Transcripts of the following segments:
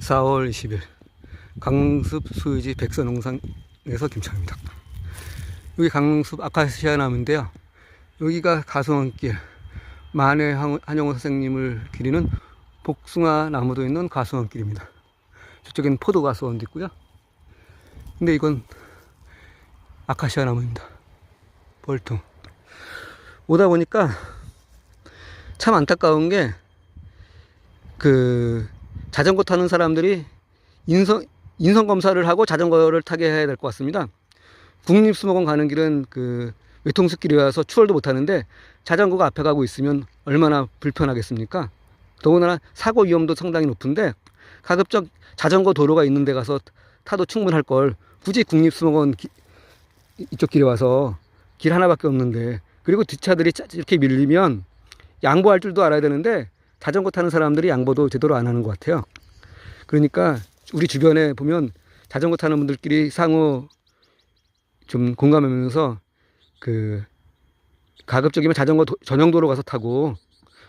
4월 20일 강릉숲 수유지 백선농산에서 김창입니다. 여기 강릉숲 아카시아 나무인데요. 여기가 가수원길 만해 한- 한영호 선생님을 기리는 복숭아 나무도 있는 가수원길입니다. 저쪽에는 포도 가수원도 있고요. 근데 이건 아카시아 나무입니다. 벌통. 오다 보니까 참 안타까운 게 그 자전거 타는 사람들이 인성 인성 검사를 하고 자전거를 타게 해야 될 것 같습니다. 국립수목원 가는 길은 그 외통수길이라서 추월도 못 하는데 자전거가 앞에 가고 있으면 얼마나 불편하겠습니까? 더군다나 사고 위험도 상당히 높은데 가급적 자전거 도로가 있는 데 가서 타도 충분할 걸 굳이 국립수목원 기- 이쪽 길에 와서 길 하나밖에 없는데 그리고 뒷차들이 짜- 이렇게 밀리면 양보할 줄도 알아야 되는데 자전거 타는 사람들이 양보도 제대로 안 하는 것 같아요. 그러니까 우리 주변에 보면 자전거 타는 분들끼리 상호 좀 공감하면서 그 가급적이면 자전거 도- 전용 도로 가서 타고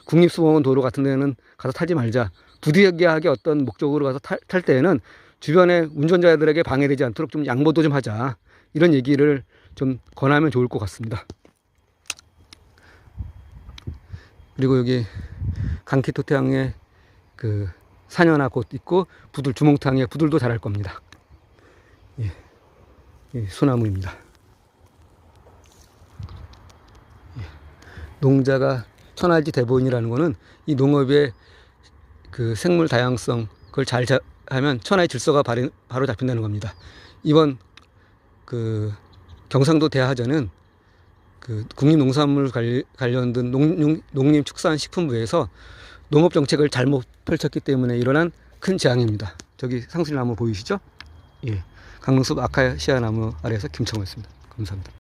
국립수목원 도로 같은 데는 가서 타지 말자. 부득이하게 어떤 목적으로 가서 탈, 탈 때에는 주변에 운전자들에게 방해되지 않도록 좀 양보도 좀 하자. 이런 얘기를 좀 권하면 좋을 것 같습니다. 그리고 여기 강키토태양에 그 사녀나 꽃 있고 부들 주몽탕에 부들도 자랄 겁니다. 예, 예, 소나무입니다. 예, 농자가 천할지 대본이라는 거는 이 농업의 그 생물 다양성 그걸 잘 자- 하면 천하의 질서가 바로, 바로 잡힌다는 겁니다. 이번 그 경상도 대하전은 그 국립농산물 관련된 농, 농림축산식품부에서 농업 정책을 잘못 펼쳤기 때문에 일어난 큰 재앙입니다. 저기 상술나무 보이시죠? 예. 강릉숲 아카시아 나무 아래에서 김창호였습니다. 감사합니다.